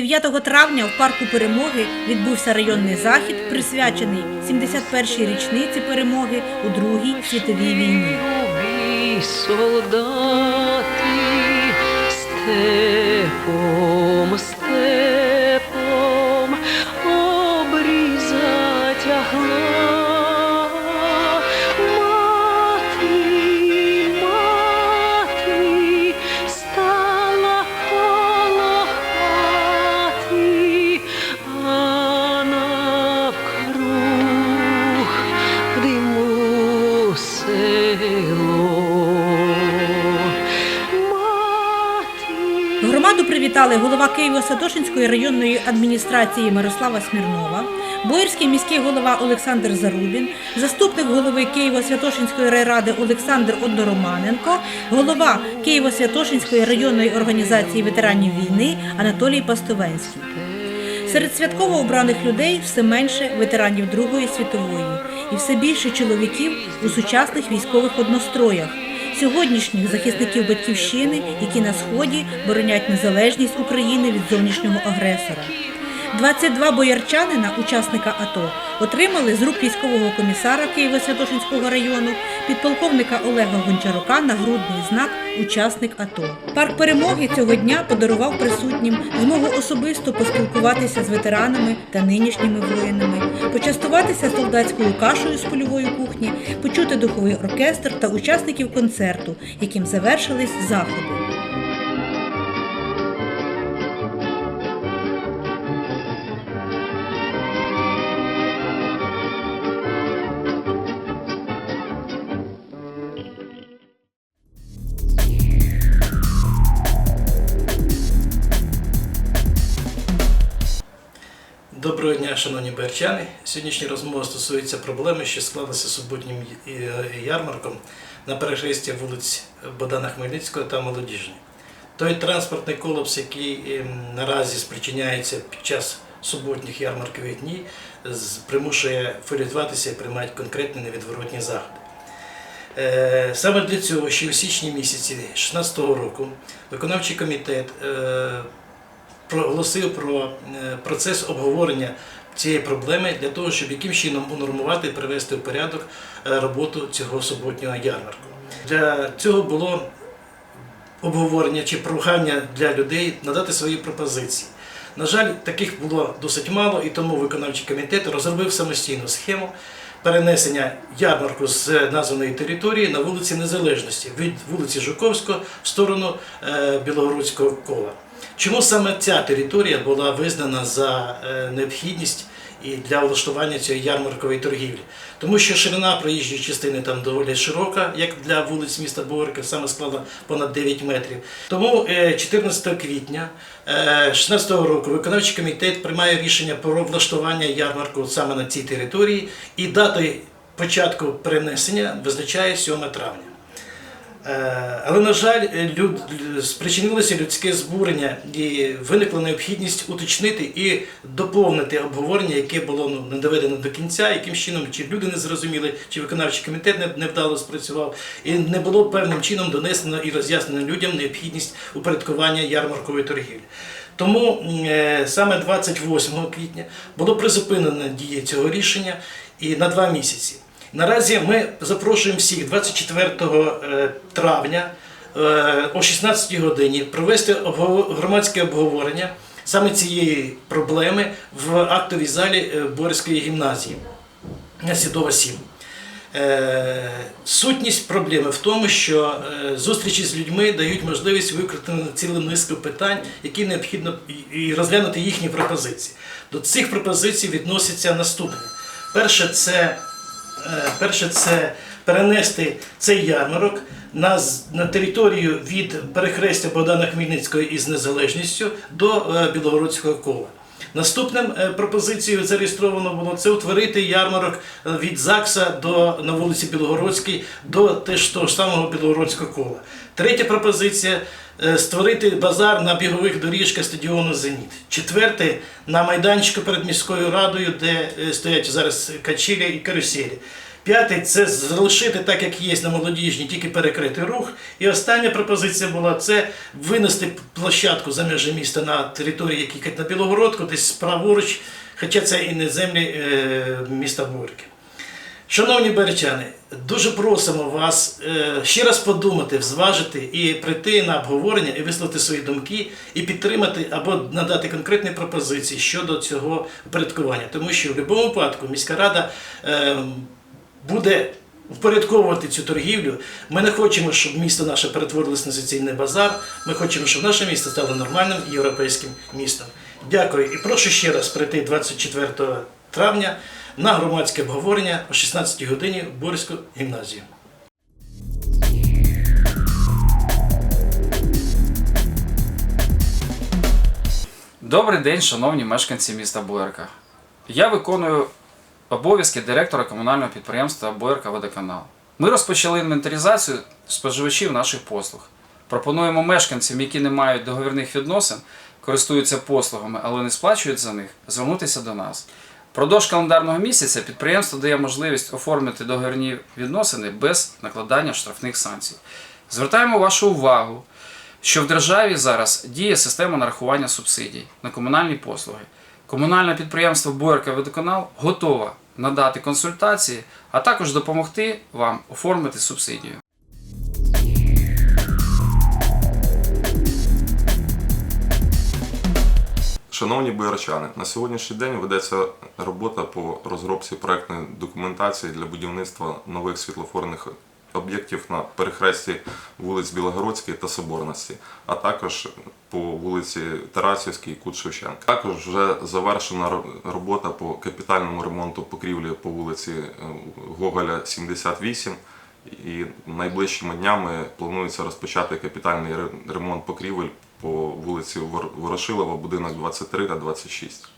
9 травня в парку перемоги відбувся районний захід, присвячений 71-й річниці перемоги у Другій світовій війні. Солдати степом, привітали голова Києво-Святошинської районної адміністрації Мирослава Смірнова, Боїрський міський голова Олександр Зарубін, заступник голови Києво-Святошинської райради Олександр Однороманенко, голова Києво-Святошинської районної організації ветеранів війни Анатолій Пастовенський. Серед святково обраних людей все менше ветеранів Другої світової і все більше чоловіків у сучасних військових одностроях, сьогоднішніх захисників батьківщини, які на сході боронять незалежність України від зовнішнього агресора. 22 боярчанина, учасника АТО, отримали з рук військового комісара Києво-Святошинського району підполковника Олега Гончарука нагрудний знак Учасник АТО. Парк перемоги цього дня подарував присутнім змогу особисто поспілкуватися з ветеранами та нинішніми воїнами, почастуватися солдатською кашею з польової кухні, почути духовий оркестр та учасників концерту, яким завершились заходи. Доброго дня, шановні берчани. Сьогоднішня розмова стосується проблеми, що склалася суботнім ярмарком на перехресті вулиць Богдана Хмельницького та Молодіжної. Той транспортний колапс, який ем, наразі спричиняється під час суботніх ярмаркових днів, примушує філізуватися і приймати конкретні невідворотні заходи. Е, Саме для цього ще у січні місяці 2016 року виконавчий комітет е, проголосив про е, процес обговорення цієї проблеми для того, щоб яким чином унормувати і привести в порядок е, роботу цього суботнього ярмарку. Для цього було обговорення чи прохання для людей надати свої пропозиції. На жаль, таких було досить мало, і тому виконавчий комітет розробив самостійну схему перенесення ярмарку з названої території на вулиці Незалежності від вулиці Жуковського в сторону е, Білогородського кола. Чому саме ця територія була визнана за е, необхідність і для влаштування цієї ярмаркової торгівлі? Тому що ширина проїжджої частини там доволі широка, як для вулиць міста Боярка, саме склала понад 9 метрів. Тому е, 14 квітня 2016 року виконавчий комітет приймає рішення про влаштування ярмарку саме на цій території, і датою початку перенесення визначає 7 травня. Е, Але, на жаль, люд, спричинилося людське збурення і виникла необхідність уточнити і доповнити обговорення, яке було ну, не доведено до кінця, яким чином чи люди не зрозуміли, чи виконавчий комітет не, невдало спрацював, і не було певним чином донесено і роз'яснено людям необхідність упорядкування ярмаркової торгівлі. Тому е, саме 28 квітня було призупинено дія цього рішення і на два місяці. Наразі ми запрошуємо всіх 24 е, травня е, о 16 годині провести громадське обговорення саме цієї проблеми в актовій залі е, Борської гімназії на Сідова 7. Е, Сутність проблеми в тому, що зустрічі з людьми дають можливість викрити цілу низку питань, які необхідно і- розглянути їхні пропозиції. До цих пропозицій відносяться наступне. Перше, це Перше, це перенести цей ярмарок на, на територію від перехрестя Богдана Хмельницького із незалежністю до е, Білогородського кола. Наступним е, пропозицією зареєстровано було це утворити ярмарок е, від ЗАГСа до на вулиці Білогородській до теж того самого Білогородського кола. Третя пропозиція е, створити базар на бігових доріжках стадіону Зеніт. Четверте на майданчику перед міською радою, де стоять зараз качелі і каруселі. П'ятий це залишити так, як є на молодіжній, тільки перекрити рух. І остання пропозиція була це винести площадку за межі міста на території, які на Білогородку, десь праворуч, хоча це і не землі е, міста Бурки. Шановні беречани, дуже просимо вас е, ще раз подумати, зважити і прийти на обговорення і висловити свої думки, і підтримати або надати конкретні пропозиції щодо цього упорядкування. Тому що в будь-якому випадку міська рада е, буде впорядковувати цю торгівлю. Ми не хочемо, щоб місто наше перетворилось на соціальний базар. Ми хочемо, щоб наше місто стало нормальним європейським містом. Дякую і прошу ще раз прийти 24 травня на громадське обговорення о 16 годині в Борську гімназію. Добрий день, шановні мешканці міста Боярка. Я виконую обов'язки директора комунального підприємства Боярка Водоканал. Ми розпочали інвентаризацію споживачів наших послуг. Пропонуємо мешканцям, які не мають договірних відносин, користуються послугами, але не сплачують за них, звернутися до нас. Продовж календарного місяця підприємство дає можливість оформити договірні відносини без накладання штрафних санкцій. Звертаємо вашу увагу, що в державі зараз діє система нарахування субсидій на комунальні послуги. Комунальне підприємство Боярка Водоканал готове надати консультації, а також допомогти вам оформити субсидію. Шановні боярчани, на сьогоднішній день ведеться робота по розробці проектної документації для будівництва нових світлофорних об'єктів на перехресті вулиць Білогородської та Соборності, а також по вулиці Тарасівській і Кут Шевченка. Також вже завершена робота по капітальному ремонту покрівлі по вулиці е, Гоголя 78. І найближчими днями планується розпочати капітальний ремонт покрівель по вулиці Ворошилова, будинок 23 та 26.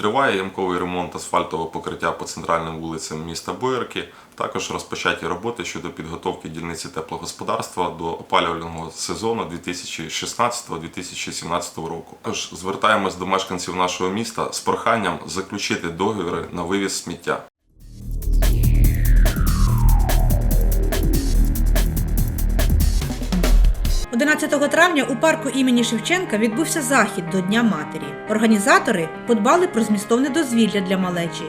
Триває ямковий ремонт асфальтового покриття по центральним вулицям міста Боярки. Також розпочаті роботи щодо підготовки дільниці теплогосподарства до опалювального сезону 2016-2017 року. Тож звертаємось до мешканців нашого міста з проханням заключити договори на вивіз сміття. – 11 травня у парку імені Шевченка відбувся захід до Дня Матері. Організатори подбали про змістовне дозвілля для малечі.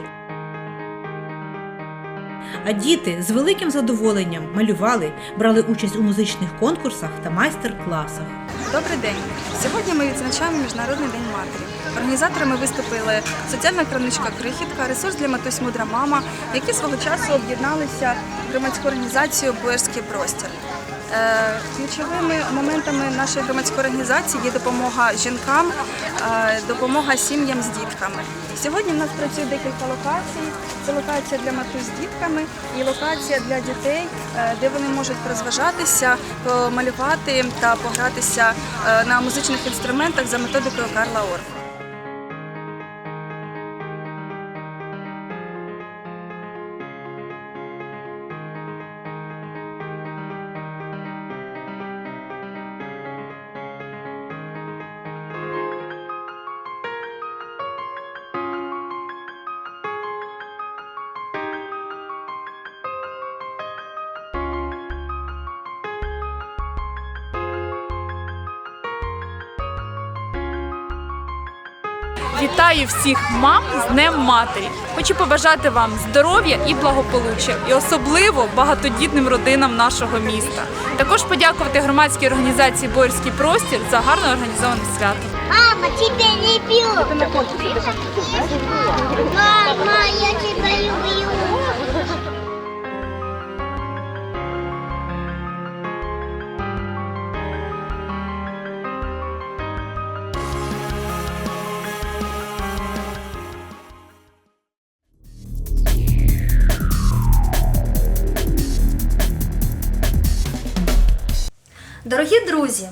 А діти з великим задоволенням малювали, брали участь у музичних конкурсах та майстер-класах. Добрий день! Сьогодні ми відзначаємо Міжнародний день матері. Організаторами виступили соціальна краничка Крихітка, ресурс для матусь Мудра мама, які свого часу об'єдналися в громадську організацію Боярський простір. Е, Ключовими моментами нашої громадської організації є допомога жінкам, е, допомога сім'ям з дітками. Сьогодні в нас працює декілька локацій. Це локація для матусь з дітками і локація для дітей, е, де вони можуть розважатися, помалювати та погратися на музичних інструментах за методикою Карла Орфа. Вітаю всіх мам з Днем Матері. Хочу побажати вам здоров'я і благополуччя, і особливо багатодітним родинам нашого міста. Також подякувати громадській організації Боярський простір за гарно організоване свято. Мама, тебя люблю. Мама, я тебе люблю. Друзі,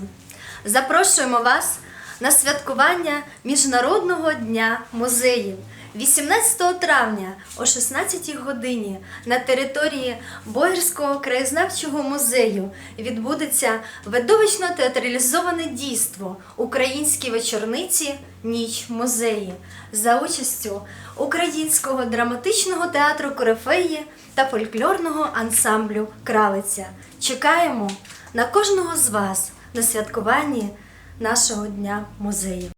запрошуємо вас на святкування Міжнародного дня музеїв. 18 травня о 16 годині на території Боярського краєзнавчого музею відбудеться видовищно театралізоване дійство Українські вечорниці Ніч музеї за участю Українського драматичного театру Корифеї та фольклорного ансамблю Кралиця. Чекаємо на кожного з вас на святкуванні нашого дня музею.